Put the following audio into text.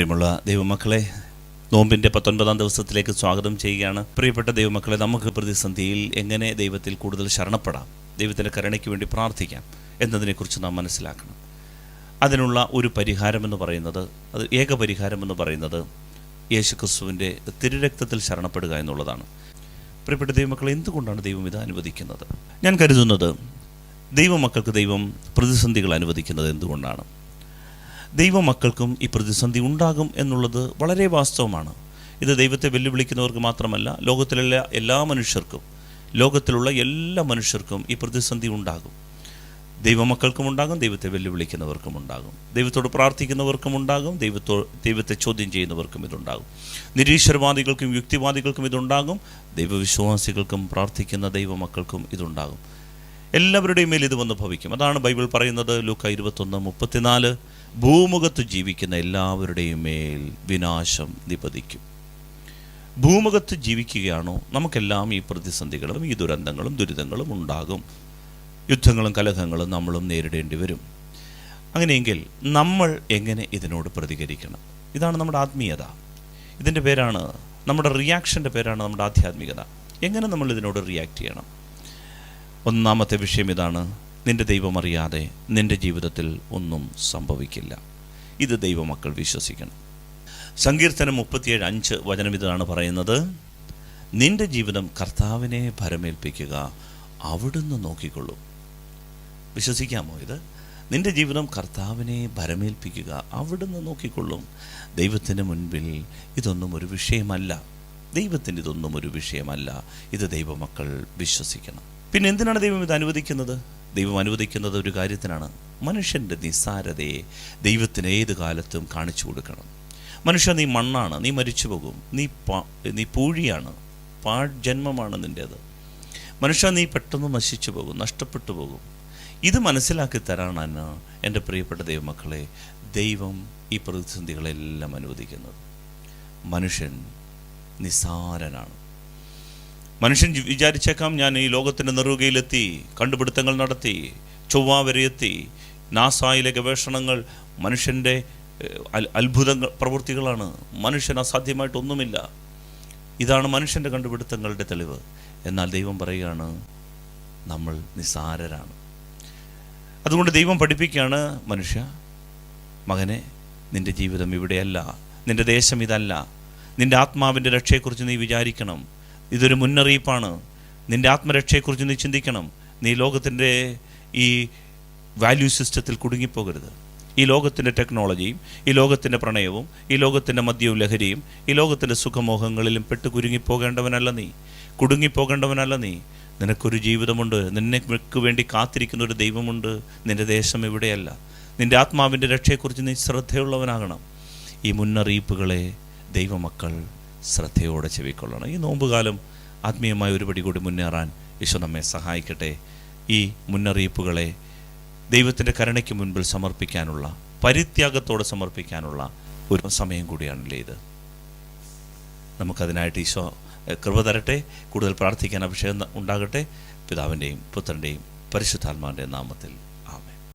പ്രിയമുള്ള ദൈവമക്കളെ നോമ്പിന്റെ പത്തൊൻപതാം ദിവസത്തിലേക്ക് സ്വാഗതം ചെയ്യുകയാണ്. പ്രിയപ്പെട്ട ദൈവമക്കളെ നമുക്ക് പ്രതിസന്ധിയിൽ എങ്ങനെ ദൈവത്തിൽ കൂടുതൽ ശരണപ്പെടാം? ദൈവത്തിന്റെ കരുണയ്ക്ക് വേണ്ടി പ്രാർത്ഥിക്കാം എന്നതിനെക്കുറിച്ച് നാം മനസ്സിലാക്കണം. അതിനുള്ള ഒരു പരിഹാരമെന്ന് പറയുന്നത് അത് ഏക പരിഹാരമെന്ന് പറയുന്നത് യേശു ക്രിസ്തുവിന്റെ തിരുരക്തത്തിൽ ശരണപ്പെടുക എന്നുള്ളതാണ്. പ്രിയപ്പെട്ട ദൈവമക്കളെ എന്തുകൊണ്ടാണ് ദൈവം ഇത് അനുവദിക്കുന്നത്? ഞാൻ കരുതുന്നത് ദൈവമക്കൾക്ക് ദൈവം പ്രതിസന്ധികൾ അനുവദിക്കുന്നത് എന്തുകൊണ്ടാണ്? ദൈവമക്കൾക്കും ഈ പ്രതിസന്ധി ഉണ്ടാകും എന്നുള്ളത് വളരെ വാസ്തവമാണ്. ഇത് ദൈവത്തെ വെല്ലുവിളിക്കുന്നവർക്ക് മാത്രമല്ല ലോകത്തിലുള്ള എല്ലാ മനുഷ്യർക്കും ലോകത്തിലുള്ള എല്ലാ മനുഷ്യർക്കും ഈ പ്രതിസന്ധി ഉണ്ടാകും. ദൈവമക്കൾക്കും ഉണ്ടാകും ദൈവത്തെ വെല്ലുവിളിക്കുന്നവർക്കും ഉണ്ടാകും. ദൈവത്തോട് പ്രാർത്ഥിക്കുന്നവർക്കും ഉണ്ടാകും ദൈവത്തോ ദൈവത്തെ ചോദ്യം ചെയ്യുന്നവർക്കും ഇതുണ്ടാകും. നിരീശ്വരവാദികൾക്കും യുക്തിവാദികൾക്കും ഇതുണ്ടാകും ദൈവവിശ്വാസികൾക്കും പ്രാർത്ഥിക്കുന്ന ദൈവമക്കൾക്കും ഇതുണ്ടാകും. എല്ലാവരുടെയും മേൽ ഇത് വന്ന് ഭവിക്കും. അതാണ് ബൈബിൾ പറയുന്നത് ലൂക്ക ഇരുപത്തൊന്ന് മുപ്പത്തിനാല്. ഭൂമുഖത്ത് ജീവിക്കുന്ന എല്ലാവരുടെയും മേൽ വിനാശം നിപതിക്കും. ഭൂമുഖത്ത് ജീവിക്കുകയാണോ? നമുക്കെല്ലാം ഈ പ്രതിസന്ധികളും ഈ ദുരന്തങ്ങളും ദുരിതങ്ങളും ഉണ്ടാകും. യുദ്ധങ്ങളും കലഹങ്ങളും നമ്മളും നേരിടേണ്ടി വരും. അങ്ങനെയെങ്കിൽ നമ്മൾ എങ്ങനെ ഇതിനോട് പ്രതികരിക്കണം? ഇതാണ് നമ്മുടെ ആത്മീയത. ഇതിന്റെ പേരാണ് നമ്മുടെ റിയാക്ഷന്റെ പേരാണ് നമ്മുടെ ആധ്യാത്മികത. എങ്ങനെ നമ്മൾ ഇതിനോട് റിയാക്ട് ചെയ്യണം? ഒന്നാമത്തെ വിഷയം ഇതാണ് നിന്റെ ദൈവമറിയാതെ നിന്റെ ജീവിതത്തിൽ ഒന്നും സംഭവിക്കില്ല. ഇത് ദൈവമക്കൾ വിശ്വസിക്കണം. സങ്കീർത്തനം മുപ്പത്തിയേഴ് അഞ്ച് വചനം ഇതാണ് പറയുന്നത്. നിന്റെ ജീവിതം കർത്താവിനെ ഭരമേൽപ്പിക്കുക അവിടുന്ന് നോക്കിക്കൊള്ളൂ. വിശ്വസിക്കാമോ ഇത്? നിന്റെ ജീവിതം കർത്താവിനെ ഭരമേൽപ്പിക്കുക അവിടുന്ന് നോക്കിക്കൊള്ളും. ദൈവത്തിന് മുൻപിൽ ഇതൊന്നും ഒരു വിഷയമല്ല. ദൈവത്തിന് ഇതൊന്നും ഒരു വിഷയമല്ല. ഇത് ദൈവമക്കൾ വിശ്വസിക്കണം. പിന്നെ എന്തിനാണ് ദൈവം ഇത് അനുവദിക്കുന്നത്? ദൈവം അനുവദിക്കുന്നത് ഒരു കാര്യത്തിനാണ്. മനുഷ്യന്റെ നിസ്സാരതയെ ദൈവത്തിന് ഏത് കാലത്തും കാണിച്ചു കൊടുക്കണം. മനുഷ്യ നീ മണ്ണാണ് നീ മരിച്ചു പോകും. നീ പാ നീ പൂഴിയാണ് പാഴ് ജന്മമാണ് നിന്റേത് മനുഷ്യ നീ പെട്ടെന്ന് നശിച്ചു പോകും നഷ്ടപ്പെട്ടു പോകും. ഇത് മനസ്സിലാക്കി തരാനാണ് എന്റെ പ്രിയപ്പെട്ട ദൈവമക്കളെ ദൈവം ഈ പ്രതിസന്ധികളെല്ലാം അനുവദിക്കുന്നത്. മനുഷ്യൻ നിസാരനാണ് മനുഷ്യൻ വിചാരിച്ചേക്കാം ഞാൻ ഈ ലോകത്തിന്റെ നെറുകയിലെത്തി കണ്ടുപിടുത്തങ്ങൾ നടത്തി ചൊവ്വ വരെ എത്തി. നാസായിലെ ഗവേഷണങ്ങൾ മനുഷ്യന്റെ അത്ഭുത പ്രവൃത്തികളാണ്. മനുഷ്യൻ അസാധ്യമായിട്ടൊന്നുമില്ല ഇതാണ് മനുഷ്യന്റെ കണ്ടുപിടുത്തങ്ങളുടെ തെളിവ്. എന്നാൽ ദൈവം പറയുകയാണ് നമ്മൾ നിസാരരാണ്. അതുകൊണ്ട് ദൈവം പഠിപ്പിക്കുകയാണ് മനുഷ്യ മകനെ നിന്റെ ജീവിതം ഇവിടെയല്ല. നിന്റെ ദേശം ഇതല്ല. നിന്റെ ആത്മാവിന്റെ രക്ഷയെക്കുറിച്ച് നീ വിചാരിക്കണം. ഇതൊരു മുന്നറിയിപ്പാണ്. നിന്റെ ആത്മരക്ഷയെക്കുറിച്ച് നീ ചിന്തിക്കണം. നീ ലോകത്തിന്റെ ഈ വാല്യൂ സിസ്റ്റത്തിൽ കുടുങ്ങിപ്പോകരുത്. ഈ ലോകത്തിന്റെ ടെക്നോളജിയും ഈ ലോകത്തിന്റെ പ്രണയവും ഈ ലോകത്തിന്റെ മദ്യവും ലഹരിയും ഈ ലോകത്തിന്റെ സുഖമോഹങ്ങളിലും പെട്ട് കുരുങ്ങിപ്പോകേണ്ടവനല്ല നീ. കുടുങ്ങിപ്പോകേണ്ടവനല്ല നീ. നിനക്കൊരു ജീവിതമുണ്ട്. നിനക്ക് വേണ്ടി കാത്തിരിക്കുന്ന ഒരു ദൈവമുണ്ട്. നിന്റെ ദേശം ഇവിടെയല്ല. നിന്റെ ആത്മാവിന്റെ രക്ഷയെക്കുറിച്ച് നീ ശ്രദ്ധയുള്ളവനാകണം. ഈ മുന്നറിയിപ്പുകളെ ദൈവമക്കൾ ശ്രദ്ധയോടെ ചെവിക്കൊള്ളണം. ഈ നോമ്പുകാലം ആത്മീയമായ ഒരു പടി കൂടി മുന്നേറാൻ ഈശോ നമ്മെ സഹായിക്കട്ടെ. ഈ മുന്നറിയിപ്പുകളെ ദൈവത്തിന്റെ കരുണയ്ക്ക് മുൻപിൽ സമർപ്പിക്കാനുള്ള പരിത്യാഗത്തോടെ സമർപ്പിക്കാനുള്ള ഒരു സമയം കൂടിയാണല്ലേ ഇത്. നമുക്കതിനായിട്ട് ഈശോ കൃപ തരട്ടെ കൂടുതൽ പ്രാർത്ഥിക്കാൻ അഭിഷേകം ഉണ്ടാകട്ടെ. പിതാവിന്റെയും പുത്രന്റെയും പരിശുദ്ധാത്മാവിന്റെ നാമത്തിൽ